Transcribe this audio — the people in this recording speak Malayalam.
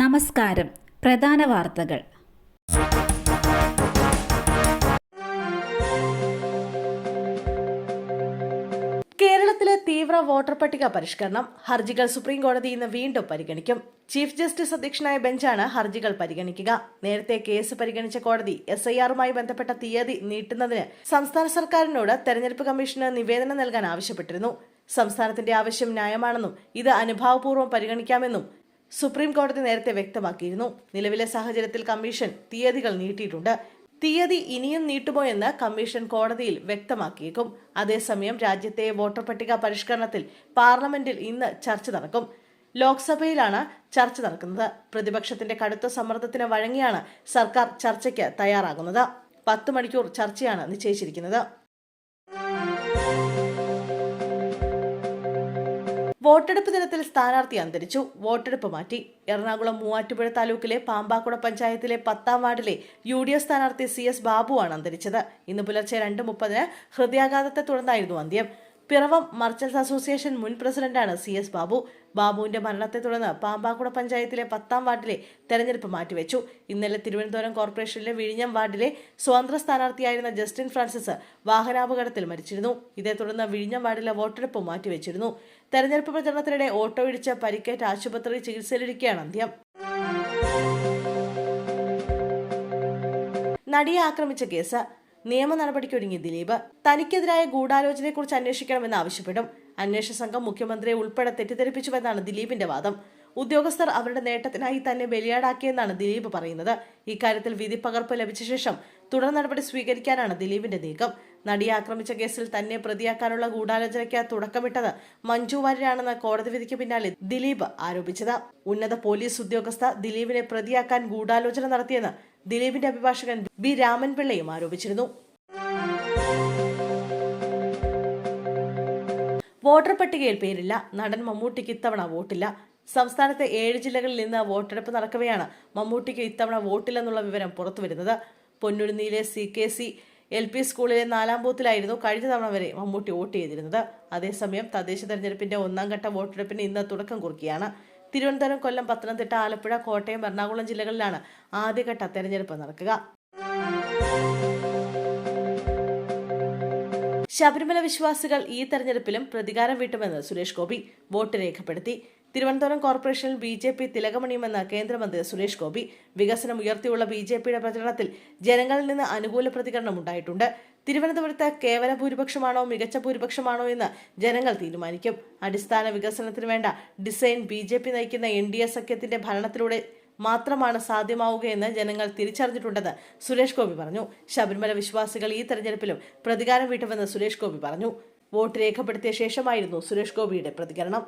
നമസ്കാരം. പ്രധാന വാർത്തകൾ. കേരളത്തിലെ തീവ്ര വോട്ടർ പട്ടിക പരിഷ്കരണം ഹർജികൾ സുപ്രീം കോടതി ഇന്ന് വീണ്ടും പരിഗണിക്കും. ചീഫ് ജസ്റ്റിസ് അധ്യക്ഷനായ ബെഞ്ചാണ് ഹർജികൾ പരിഗണിക്കുക. നേരത്തെ കേസ് പരിഗണിച്ച കോടതി എസ് ഐ ആറുമായി ബന്ധപ്പെട്ട തീയതി നീട്ടുന്നതിന് സംസ്ഥാന സർക്കാരിനോട് തെരഞ്ഞെടുപ്പ് കമ്മീഷന് നിവേദനം നൽകാൻ ആവശ്യപ്പെട്ടിരുന്നു. സംസ്ഥാനത്തിന്റെ ആവശ്യം ന്യായമാണെന്നും ഇത് അനുഭാവപൂർവം പരിഗണിക്കാമെന്നും സുപ്രീം കോടതി നേരത്തെ വ്യക്തമാക്കിയിരുന്നു. നിലവിലെ സാഹചര്യത്തിൽ കമ്മീഷൻ തീയതികൾ നീട്ടിയിട്ടുണ്ട്. തീയതി ഇനിയും നീട്ടുമോ എന്ന് കമ്മീഷൻ കോടതിയിൽ വ്യക്തമാക്കിയേക്കും. അതേസമയം രാജ്യത്തെ വോട്ടർ പട്ടിക പരിഷ്കരണത്തിൽ പാർലമെന്റിൽ ഇന്ന് ചർച്ച നടക്കും. ലോക്സഭയിലാണ് ചർച്ച നടക്കുന്നത്. പ്രതിപക്ഷത്തിന്റെ കടുത്ത സമ്മർദ്ദത്തിന് വഴങ്ങിയാണ് സർക്കാർ ചർച്ചയ്ക്ക് തയ്യാറാകുന്നത്. പത്ത് മണിക്കൂർ ചർച്ചയാണ് നിശ്ചയിച്ചിരിക്കുന്നത്. വോട്ടെടുപ്പ് ദിനത്തിൽ സ്ഥാനാർത്ഥി അന്തരിച്ചു. വോട്ടെടുപ്പ് മാറ്റി. എറണാകുളം മൂവാറ്റുപുഴ താലൂക്കിലെ പാമ്പാക്കുട പഞ്ചായത്തിലെ പത്താം വാർഡിലെ യു ഡി എഫ് സ്ഥാനാർത്ഥി സി എസ് ബാബുവാണ് അന്തരിച്ചത്. ഇന്ന് പുലർച്ചെ രണ്ട് മുപ്പതിന് ഹൃദയാഘാതത്തെ തുടർന്നായിരുന്നു അന്ത്യം. പിറവം മർച്ചൻസ് അസോസിയേഷൻ മുൻ പ്രസിഡന്റാണ് സി എസ് ബാബു. ബാബുവിന്റെ മരണത്തെ തുടർന്ന് പാമ്പാക്കുട പഞ്ചായത്തിലെ പത്താം വാർഡിലെ തെരഞ്ഞെടുപ്പ് മാറ്റിവെച്ചു. ഇന്നലെ തിരുവനന്തപുരം കോർപ്പറേഷനിലെ വിഴിഞ്ഞം വാർഡിലെ സ്വതന്ത്ര സ്ഥാനാർത്ഥിയായിരുന്ന ജസ്റ്റിൻ ഫ്രാൻസിസ് വാഹനാപകടത്തിൽ മരിച്ചിരുന്നു. ഇതേ തുടർന്ന് വിഴിഞ്ഞം വാർഡിലെ വോട്ടെടുപ്പ് മാറ്റിവെച്ചിരുന്നു. തെരഞ്ഞെടുപ്പ് പ്രചരണത്തിനിടെ ഓട്ടോ ഇടിച്ച് പരിക്കേറ്റ് ആശുപത്രിയിൽ ചികിത്സയിലിരിക്കുകയാണ് അന്ത്യം. നടിയെ ആക്രമിച്ച കേസ്. നിയമ നടപടിക്കൊരുങ്ങി ദിലീപ്. തനിക്കെതിരായ ഗൂഢാലോചനയെക്കുറിച്ച് അന്വേഷിക്കണമെന്ന് ആവശ്യപ്പെടും. അന്വേഷണ സംഘം മുഖ്യമന്ത്രിയെ ഉൾപ്പെടെ തെറ്റിദ്ധരിപ്പിച്ചുവെന്നാണ് ദിലീപിന്റെ വാദം. ഉദ്യോഗസ്ഥർ അവരുടെ നേട്ടത്തിനായി തന്നെ ബലിയാടാക്കിയെന്നാണ് ദിലീപ് പറയുന്നത്. ഇക്കാര്യത്തിൽ വിധി പകർപ്പ് ലഭിച്ച ശേഷം തുടർ നടപടി സ്വീകരിക്കാനാണ് ദിലീപിന്റെ നീക്കം. നടിയെ ആക്രമിച്ച കേസിൽ തന്നെ പ്രതിയാക്കാനുള്ള ഗൂഢാലോചനയ്ക്ക് തുടക്കമിട്ടത് മഞ്ജു വാര്യരാണെന്ന് കോടതി വിധിക്ക് പിന്നാലെ ദിലീപ് ആരോപിച്ചത്. ഉന്നത പോലീസ് ഉദ്യോഗസ്ഥ ദിലീപിനെ പ്രതിയാക്കാൻ ഗൂഢാലോചന നടത്തിയെന്ന് ദിലീപിന്റെ അഭിഭാഷകൻ ബി രാമൻപിള്ളയും ആരോപിച്ചിരുന്നു. വോട്ടർ പട്ടികയിൽ പേരില്ല. നടൻ മമ്മൂട്ടിക്ക് ഇത്തവണ വോട്ടില്ല. സംസ്ഥാനത്തെ ഏഴ് ജില്ലകളിൽ നിന്ന് വോട്ടെടുപ്പ് നടക്കവെയാണ് മമ്മൂട്ടിക്ക് ഇത്തവണ വോട്ടില്ലെന്നുള്ള വിവരം പുറത്തുവരുന്നത്. പൊന്നുരുന്നിയിലെ C K C L P സ്കൂളിലെ നാലാം ബൂത്തിലായിരുന്നു കഴിഞ്ഞ തവണ വരെ മമ്മൂട്ടി വോട്ട് ചെയ്തിരുന്നത്. അതേസമയം തദ്ദേശ തെരഞ്ഞെടുപ്പിന്റെ ഒന്നാം ഘട്ട വോട്ടെടുപ്പിന് ഇന്ന് തുടക്കം കുറിക്കുകയാണ്. തിരുവനന്തപുരം കൊല്ലം പത്തനംതിട്ട ആലപ്പുഴ കോട്ടയം എറണാകുളം ജില്ലകളിലാണ് ആദ്യഘട്ട തെരഞ്ഞെടുപ്പ് നടക്കുക. ശബരിമല വിശ്വാസികൾ ഈ തെരഞ്ഞെടുപ്പിലും പ്രതികാരം വീട്ടുമെന്ന് സുരേഷ് ഗോപി വോട്ട് രേഖപ്പെടുത്തി. തിരുവനന്തപുരം കോർപ്പറേഷനിൽ ബി ജെ പി തിലകമണിയുമെന്ന് കേന്ദ്രമന്ത്രി സുരേഷ് ഗോപി. വികസനം ഉയർത്തിയുള്ള ബി ജെ പിയുടെ പ്രചരണത്തിൽ ജനങ്ങളിൽ നിന്ന് അനുകൂല പ്രതികരണം ഉണ്ടായിട്ടുണ്ട്. തിരുവനന്തപുരത്ത് കേവല ഭൂരിപക്ഷമാണോ മികച്ച ഭൂരിപക്ഷമാണോ എന്ന് ജനങ്ങൾ തീരുമാനിക്കും. അടിസ്ഥാന വികസനത്തിന് വേണ്ട ഡിസൈൻ ബി ജെ പി നയിക്കുന്ന എൻ ഡി എ സഖ്യത്തിന്റെ ഭരണത്തിലൂടെ മാത്രമാണ് സാധ്യമാവുകയെന്ന് ജനങ്ങൾ തിരിച്ചറിഞ്ഞിട്ടുണ്ടെന്ന് സുരേഷ് ഗോപി പറഞ്ഞു. ശബരിമല വിശ്വാസികൾ ഈ തെരഞ്ഞെടുപ്പിലും പ്രതികാരം വീട്ടുമെന്ന് സുരേഷ് ഗോപി പറഞ്ഞു. വോട്ട് രേഖപ്പെടുത്തിയ ശേഷമായിരുന്നു സുരേഷ് ഗോപിയുടെ പ്രതികരണം.